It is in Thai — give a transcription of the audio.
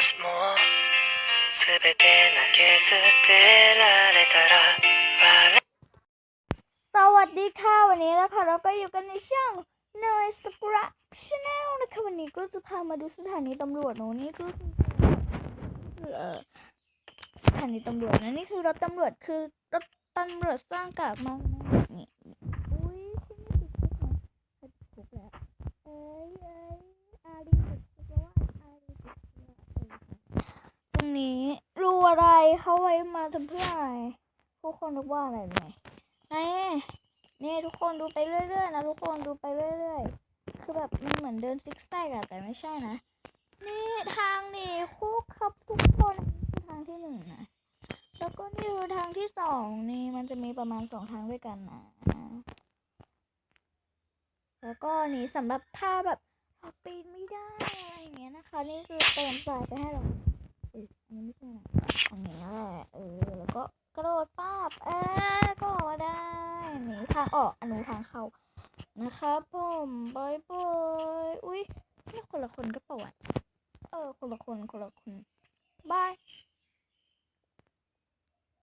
しも全て投げ捨てられたら笑 สวัสดีค่ะวันนี้นะคะเราก็อยู่กันในช่อง Noise s p r a Channel นะคะวันนี้ก็จะพามาดูสถานีตำรวจเนอะนี่คือคือเอ่อสถานีตำรวจนะนี่คือรถตำรวจคือรถตำรวจสร้างกากมากนะ ตรงนี้รูอะไรเขาไว้มาทำเพื่ออะไรทุกคนรู้ว่าอะไรไหมนี่นี่ทุกคนดูไปเรื่อยๆนะทุกคนดูไปเรื่อยๆ คือแบบมันเหมือนเดินซิกแซกอะแต่ไม่ใช่นะ นี่ทางนี่คุกครับทุกคนคือทางที่หนึ่งนะ แล้วก็นี่คือทางที่สองนี่มันจะมีประมาณสองทางด้วยกันนะ แล้วก็นี่สำหรับถ้าแบบปีนไม่ได้อะไรอย่างเงี้ยนะคะ นี่คือเติมทรายไปให้เรา เอยอันนี้ไม่ใช่นะอันนี้แหละเออ แล้วก็กระโดดป้าบเออก็ออกมาได้นี่ทางออกอันนู้นทางเข้านะครับผมบายบายอุ้ยนี่คนละคนก็ปะวัติเออ คนละคน คนละคนบาย